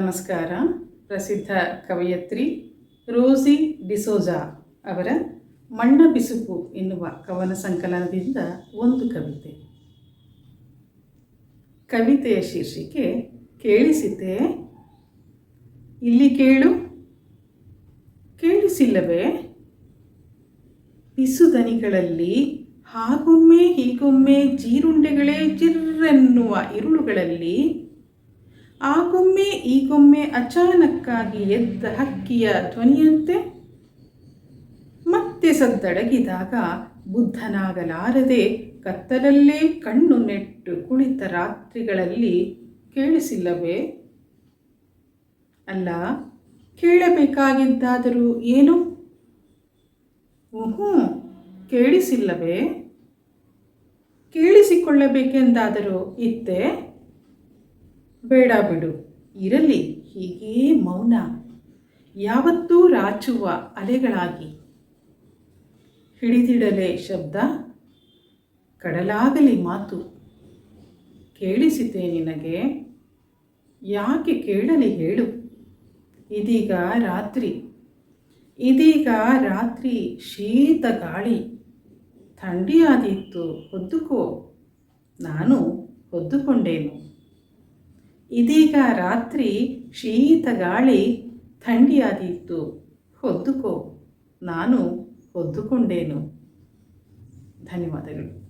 ನಮಸ್ಕಾರ. ಪ್ರಸಿದ್ಧ ಕವಯತ್ರಿ ರೋಸಿ ಡಿಸೋಜಾ ಅವರ ಮಣ್ಣ ಬಿಸುಪು ಎನ್ನುವ ಕವನ ಸಂಕಲನದಿಂದ ಒಂದು ಕವಿತೆ. ಕವಿತೆಯ ಶೀರ್ಷಿಕೆ ಕೇಳಿಸಿತೆ ಇಲ್ಲಿ ಕೇಳು. ಕೇಳಿಸಿಲ್ಲವೇ? ಬಿಸುದನಿಗಳಲ್ಲಿ ಹಾಗೊಮ್ಮೆ ಹೀಗೊಮ್ಮೆ ಜೀರುಂಡೆಗಳೇ ಜಿರ್ರೆನ್ನುವ ಇರುಳುಗಳಲ್ಲಿ ಆಗೊಮ್ಮೆ ಈಗೊಮ್ಮೆ ಅಚಾನಕ್ಕಾಗಿ ಎದ್ದ ಹಕ್ಕಿಯ ಧ್ವನಿಯಂತೆ ಮತ್ತೆ ಸದ್ದಡಗಿದಾಗ ಬುದ್ಧನಾಗಲಾರದೆ ಕತ್ತಲಲ್ಲೇ ಕಣ್ಣು ನೆಟ್ಟು ಕುಳಿತ ರಾತ್ರಿಗಳಲ್ಲಿ ಕೇಳಿಸಿಲ್ಲವೇ? ಅಲ್ಲ, ಕೇಳಬೇಕಾಗಿದ್ದಾದರೂ ಏನು? ಹ್ಞೂ ಕೇಳಿಸಿಲ್ಲವೇ? ಕೇಳಿಸಿಕೊಳ್ಳಬೇಕೆಂದಾದರೂ ಇತ್ತೆ? ಬೇಡ ಬಿಡು. ಇರಲಿ, ಹೀಗೇ ಮೌನ. ಯಾವತ್ತೂ ರಾಚುವ ಅಲೆಗಳಾಗಿ. ಹಿಡಿದಿಡಲೆ ಶಬ್ದ, ಕಡಲಾಗಲಿ ಮಾತು. ಕೇಳಿಸಿತೆ ನಿನಗೆ? ಯಾಕೆ ಕೇಳಲಿ ಹೇಳು. ಇದೀಗ ರಾತ್ರಿ. ಇದೀಗ ರಾತ್ರಿ ಶೀತ ಗಾಳಿ. ಥಂಡಿಯಾದೀತು, ಹೊದ್ದುಕೋ. ನಾನು ಹೊದ್ದುಕೊಂಡೇನು? ಇದೀಗ ರಾತ್ರಿ ಶೀತ ಗಾಳಿ ಥಂಡಿಯಾದೀತು. ಹೊದ್ದುಕೋ. ನಾನು ಹೊದ್ದುಕೊಂಡೇನು. ಧನ್ಯವಾದಗಳು.